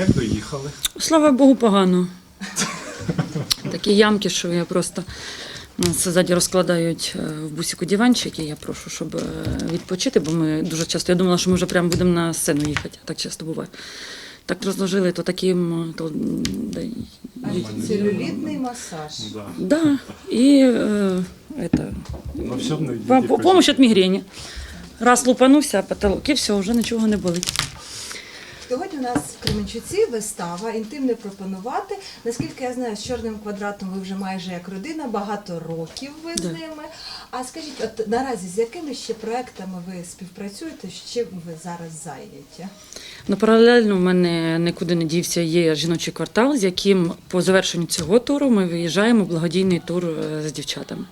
Як доїхали? Слава Богу, погано. Такі ямки, що я просто нас ззаді розкладають е, в бусіку диванчик, і я прошу, щоб е, відпочити, бо ми дуже часто. Я думала, що ми вже прямо будемо на сцену їхати. Так часто буває. Так розложили, то таким. То, А масаж. Да. да, і е, это, Ну, помощь від мігрені. Раз лупанувся, а потолок, і все, вже нічого не болить. У нас в Кременчуці вистава інтимне пропонувати. Наскільки я знаю, з чорним квадратом ви вже майже як родина, багато років ви з ними. А скажіть, от наразі з якими ще проектами ви співпрацюєте? Чим ви зараз зайняті? Ну, паралельно в мене нікуди не дівся є жіночий квартал, з яким по завершенню цього туру ми виїжджаємо в благодійний тур е, з дівчатами.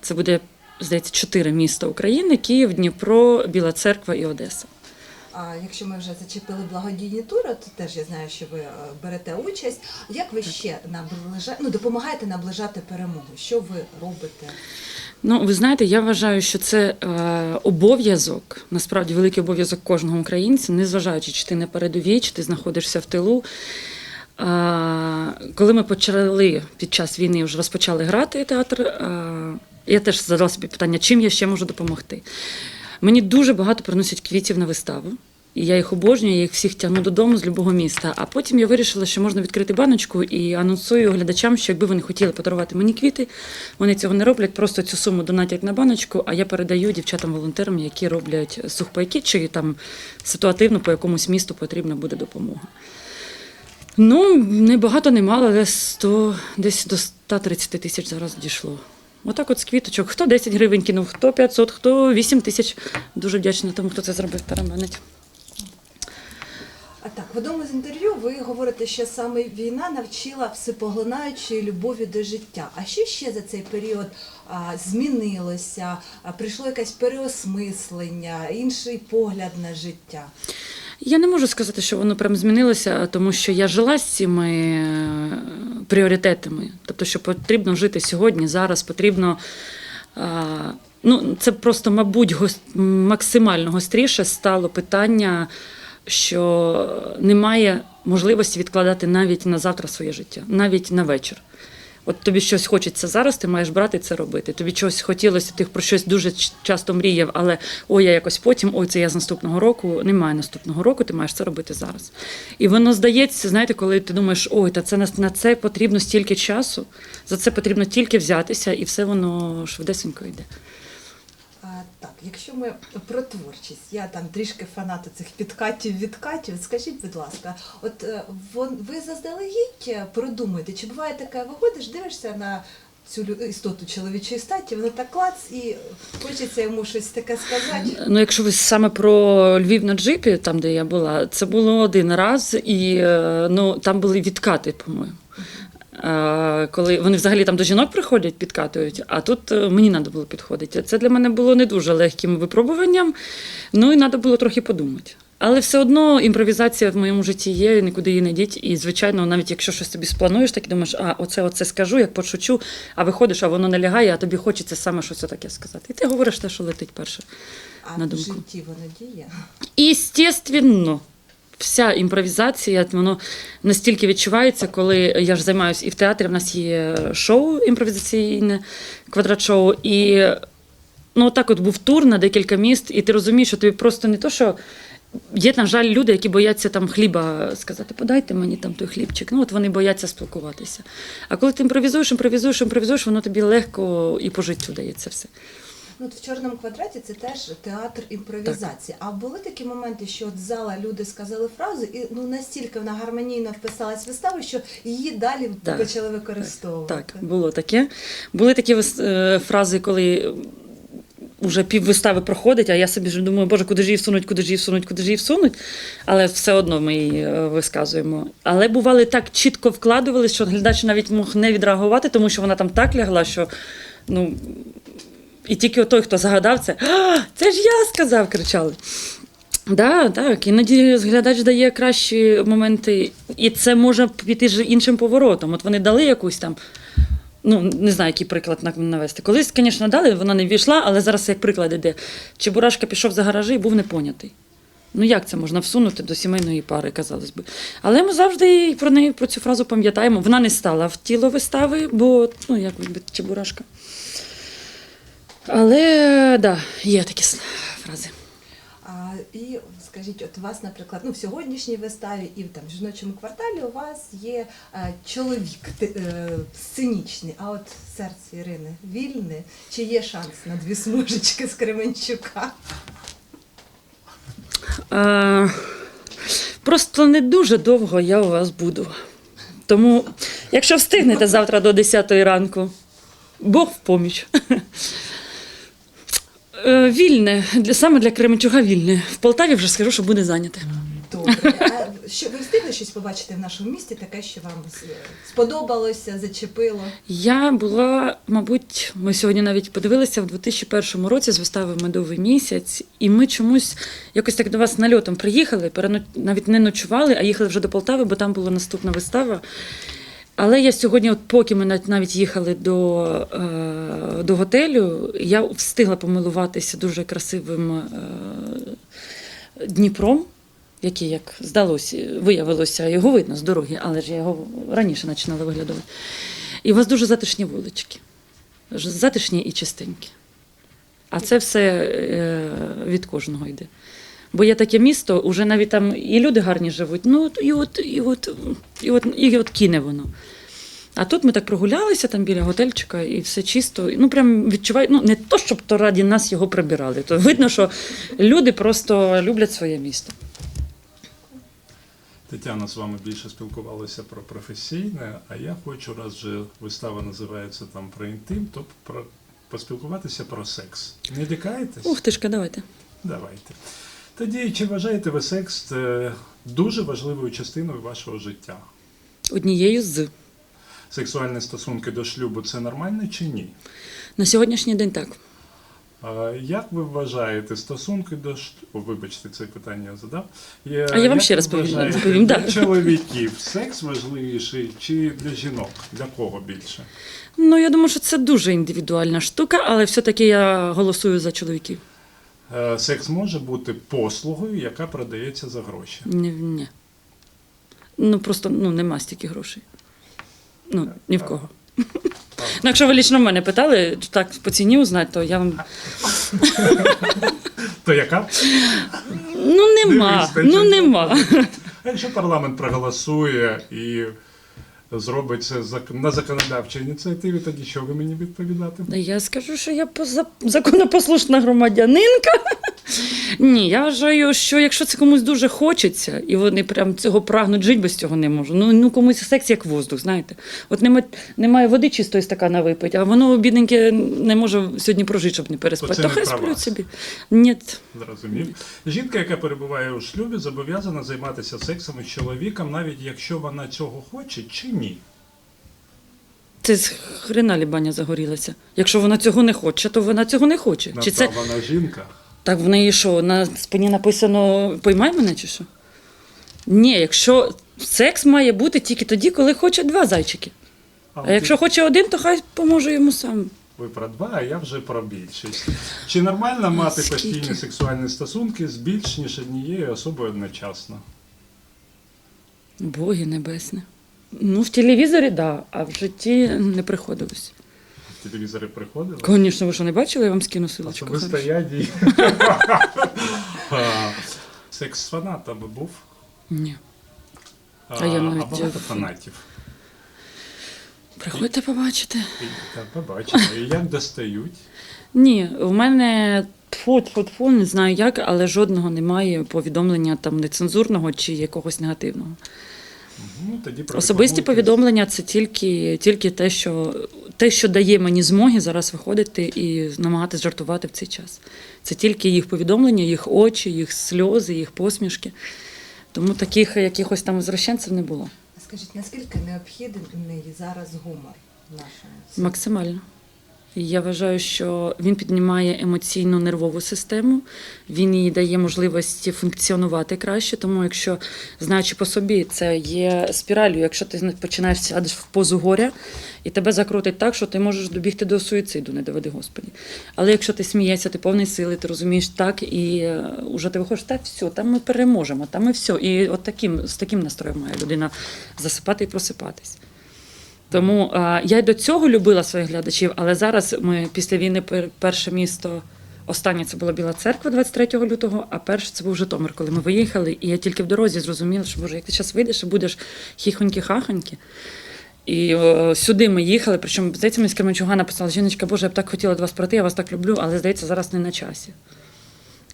Це буде, здається, чотири міста України: Київ, Дніпро, Біла Церква і Одеса. А якщо ми вже зачепили благодійні тури, то теж я знаю, що ви е, берете участь. Як ви ще наближаєте, ну, допомагаєте наближати перемогу? Що ви робите? Ну, ви знаєте, я вважаю, що це е, обов'язок, насправді великий обов'язок кожного українця, незважаючи, чи ти на передовій, чи ти знаходишся в тилу. Е, коли ми почали під час війни вже розпочали грати театр, е, я теж задала собі питання, чим я ще можу допомогти. Мені дуже багато приносять квітів на виставу. І я їх обожнюю, я їх всіх тягну додому з любого міста. А потім я вирішила, що можна відкрити баночку і анонсую глядачам, що якби вони хотіли подарувати мені квіти, вони цього не роблять, просто цю суму донатять на баночку, а я передаю дівчатам-волонтерам, які роблять сухпайки, чи там ситуативно по якомусь місту потрібна буде допомога. Ну, не багато, не мало, але 100, десь до 130 тисяч зараз дійшло. Отак от з квіточок. Хто 10 гривень кинув, хто 500, хто 8 тисяч. Дуже вдячна тому, хто це зробив тарабанить. Так, в одному з інтерв'ю ви говорите, що саме війна навчила всепоглинаючої любові до життя. А що ще за цей період а, змінилося? А, прийшло якесь переосмислення, інший погляд на життя? Я не можу сказати, що воно прям змінилося, тому що я жила з цими е, пріоритетами. Тобто, що потрібно жити сьогодні, зараз потрібно. Ну, це просто, мабуть, максимально гостріше стало питання, що немає можливості відкладати навіть на завтра своє життя, навіть на вечір. От тобі щось хочеться зараз, ти маєш брати це робити. Тобі чогось хотілося, ти про щось дуже часто мріяв, але ой, я якось потім, ой, це я з наступного року. Немає наступного року, ти маєш це робити зараз. І воно здається, знаєте, коли ти думаєш, ой, та це на, це потрібно стільки часу, за це потрібно тільки взятися, і все воно швидесенько йде. Так, якщо ми про творчість, я там трішки фанат цих підкатів, відкатів. Скажіть, будь ласка, от е, ви заздалегідь продумуєте, чи буває таке, виходиш, дивишся на цю істоту чоловічої статі, воно так клац, і хочеться йому щось таке сказати. Ну, якщо ви саме про Львів на джипі, там де я була, це було один раз, і е, ну там були відкати, по-моєму. Е, Коли вони взагалі там до жінок приходять, підкатують, а тут е, мені треба було підходити. Це для мене було не дуже легким випробуванням. Ну і треба було трохи подумати. Але все одно імпровізація в моєму житті є, нікуди її не діть. І, звичайно, навіть якщо щось собі сплануєш, так і думаєш, а оце, оце скажу, як почучу, а виходиш, а воно не лягає, а тобі хочеться саме щось таке сказати. І ти говориш те, що летить перше. А на в думку. житті воно діє. Естественно, вся імпровізація, воно настільки відчувається, коли я ж займаюся і в театрі, в нас є шоу імпровізаційне, квадрат-шоу, і ну, так от був тур на декілька міст, і ти розумієш, що тобі просто не то, що. Є, на жаль, люди, які бояться там хліба сказати, подайте мені там той хлібчик. Ну, от вони бояться спілкуватися. А коли ти імпровізуєш, імпровізуєш, імпровізуєш, воно тобі легко і по життю дається все. Ну, от в чорному квадраті це теж театр імпровізації. А були такі моменти, що от зала люди сказали фразу, і ну настільки вона гармонійно вписалась в виставу, що її далі Так, почали використовувати. Так, було таке. Були такі е, фрази, коли вже пів вистави проходить, а я собі ж думаю, боже, куди ж її всунуть, куди ж її всунуть, куди ж її всунуть. Але все одно ми її е, висказуємо. Але бували так чітко вкладували, що глядач навіть мог не відреагувати, тому що вона там так лягла, що ну. І тільки той, хто загадав це, а, це ж я сказав, кричали. Да, так, іноді глядач дає кращі моменти, і це може піти ж іншим поворотом. От вони дали якусь там, ну не знаю, який приклад навести. Колись, звісно, дали, вона не війшла, але зараз як приклад іде. Чебурашка пішов за гаражі і був непонятий. Ну як це можна всунути до сімейної пари, казалось би. Але ми завжди про неї про цю фразу пам'ятаємо. Вона не стала в тіло вистави, бо ну як би чебурашка. Але да, є такі фрази. А, і скажіть, от у вас, наприклад, ну в сьогоднішній виставі і там в жіночому кварталі у вас є е, чоловік ти- е, сценічний, а от серце Ірини вільне. Чи є шанс на дві смужечки з Кременчука? Е, просто не дуже довго я у вас буду. Тому, якщо встигнете завтра до 10 ранку, Бог в поміч. Е, Вільне, для, саме для Кременчуга вільне. В Полтаві вже скажу, що буде зайняте. Добре. А що ви встигли щось побачити в нашому місті, таке, що вам сподобалося, зачепило? Я була, мабуть, ми сьогодні навіть подивилися в 2001 році з вистави Медовий місяць, і ми чомусь якось так до вас нальотом приїхали, навіть не ночували, а їхали вже до Полтави, бо там була наступна вистава. Але я сьогодні, от поки ми навіть- їхали до, е, до готелю, я встигла помилуватися дуже красивим е, Дніпром, який, як здалося, виявилося, його видно з дороги, але ж я його раніше починала виглядати. І у вас дуже затишні вулички. Затишні і чистенькі. А це все е, від кожного йде. Бо є таке місто, уже навіть там і люди гарні живуть, ну і от, і от, і от, і от кине воно. А тут ми так прогулялися там біля готельчика, і все чисто. Ну, прям відчуваю, ну не то, щоб то раді нас його прибирали. То видно, що люди просто люблять своє місто. Тетяна з вами більше спілкувалася про професійне, а я хочу, раз вже вистава називається там про інтим, то про поспілкуватися про секс. Не лякаєтесь? Ух тишка, давайте. Давайте. Тоді чи вважаєте ви секс е, дуже важливою частиною вашого життя? Однією з. Сексуальні стосунки до шлюбу це нормально чи ні? На сьогоднішній день так. Як ви вважаєте стосунки до О, вибачте, це питання я задав. Є- А я вам ще раз відповім, Для чоловіків секс важливіший чи для жінок? Для кого більше? Ну, я думаю, що це дуже індивідуальна штука, але все-таки я голосую за чоловіків. Е, Секс може бути послугою, яка продається за гроші. Ні, ні. Ну просто ну, нема стільки грошей. Ну, ні в кого. Ну, якщо ви лічно мене питали, так по ціні узнати, то я вам. То яка? Ну нема. Ну нема. А якщо парламент проголосує і зробить це на законодавчій ініціативі, тоді що ви мені відповідати? Я скажу, що я законопослушна громадянинка. Ні, я вважаю, що якщо це комусь дуже хочеться, і вони прям цього прагнуть жити без цього не можуть. Ну, ну комусь секс як воздух, знаєте. От немає, немає води чистої стакана випити, а воно, бідненьке, не може сьогодні прожити, щоб не переспати. То хай сплють собі. Ні. Зрозумів. Жінка, яка перебуває у шлюбі, зобов'язана займатися сексом із чоловіком, навіть якщо вона цього хоче чи ні. Це з хрена лібаня загорілася. Якщо вона цього не хоче, то вона цього не хоче. Чи це вона жінка. Так в неї що, на спині написано поймай мене чи що? Ні, якщо секс має бути тільки тоді, коли хоче два зайчики. А от якщо хоче один, то хай поможе йому сам. Ви про два, а я вже про більшість. Чи нормально мати Скільки? постійні сексуальні стосунки з більш ніж однією особою одночасно? Боги небесне. Ну, в телевізорі, так, да, а в житті не приходилось. В телевізори приходили? Звісно, ви що не бачили, я вам скину силочку. Особисто я дій. Секс з фанатами був. Ні. А, А я навіть, а багато фанатів. Приходьте побачити. Побачимо. І як достають? Ні, у мене тфу, тфу, тфу, не знаю як, але жодного немає повідомлення там нецензурного чи якогось негативного. Ну, тоді Особисті повідомлення це тільки, тільки те, що, те, що дає мені змоги зараз виходити і намагатись жартувати в цей час. Це тільки їх повідомлення, їх очі, їх сльози, їх посмішки. Тому таких якихось там зрощенців не було. А Скажіть, наскільки необхідний зараз гумор в нашому світі? Я вважаю, що він піднімає емоційну нервову систему, він їй дає можливості функціонувати краще. Тому, якщо знаючи по собі, це є спіралью. Якщо ти починаєш сядеш в позу горя, і тебе закрутить так, що ти можеш добігти до суїциду, не доведи Господі. Але якщо ти смієшся, ти повний сили, ти розумієш так, і е, уже ти виходиш, так все, там ми переможемо, там ми все. І от таким, з таким настроєм має людина засипати і просипатись. Тому а, я й до цього любила своїх глядачів, але зараз ми після війни перше місто. Останнє це була Біла Церква 23 лютого, а перше це був Житомир, коли ми виїхали. І я тільки в дорозі зрозуміла, що боже, як ти зараз вийдеш і будеш хіхоньки-хахоньки. І о, сюди ми їхали. Причому здається, мені з Кременчуга написала жіночка, Боже, я б так хотіла до вас прийти, я вас так люблю, але здається, зараз не на часі.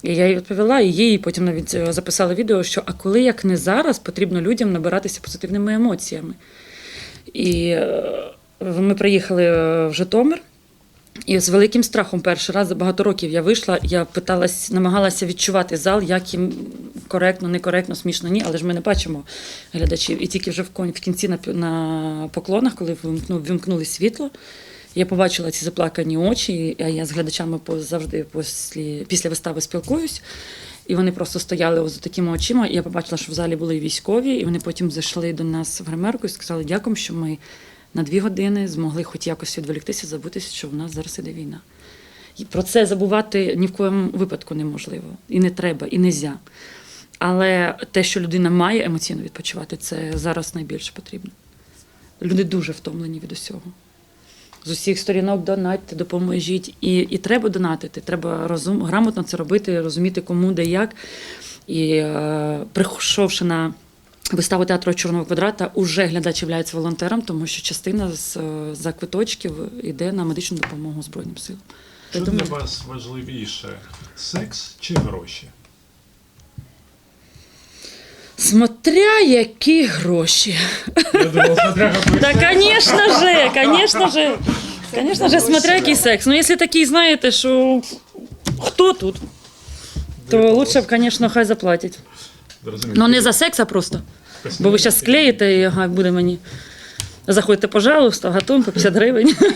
І я їй відповіла, і їй потім навіть е, записала відео, що а коли як не зараз потрібно людям набиратися позитивними емоціями. І е, ми приїхали е, в Житомир. І з великим страхом перший раз за багато років я вийшла, я питалась, намагалася відчувати зал, як їм коректно, некоректно, смішно, ні, але ж ми не бачимо глядачів. І тільки вже в кінці на, на поклонах, коли вимкну, вимкнули світло, я побачила ці заплакані очі, а я з глядачами завжди після, після вистави спілкуюсь. І вони просто стояли з такими очима. І я побачила, що в залі були військові, і вони потім зайшли до нас в гримерку і сказали, дякуємо, що ми на дві години змогли хоч якось відволіктися, забутися, що в нас зараз іде війна. І про це забувати ні в коєму випадку неможливо. І не треба, і нельзя. Але те, що людина має емоційно відпочивати, це зараз найбільше потрібно. Люди дуже втомлені від усього. З усіх сторінок донатьте, допоможіть. І, і треба донатити, треба розум, грамотно це робити, розуміти, кому, де, як. І е, прийшовши на виставу театру Чорного квадрата, уже глядач є волонтером, тому що частина з, е, за квиточків йде на медичну допомогу Збройним силам. Що для вас важливіше секс чи гроші? Смотря які гроші. Я думав, смотря какой Да, конечно же, конечно же. Конечно же, смотря який секс. Ну, якщо такий, знаєте, що хто тут, то лучше б, звісно, хай заплатять. Ну, не за секс, а просто. Бо ви зараз склеїте і ага, буде мені. Заходьте, пожалуйста, по 50 гривень.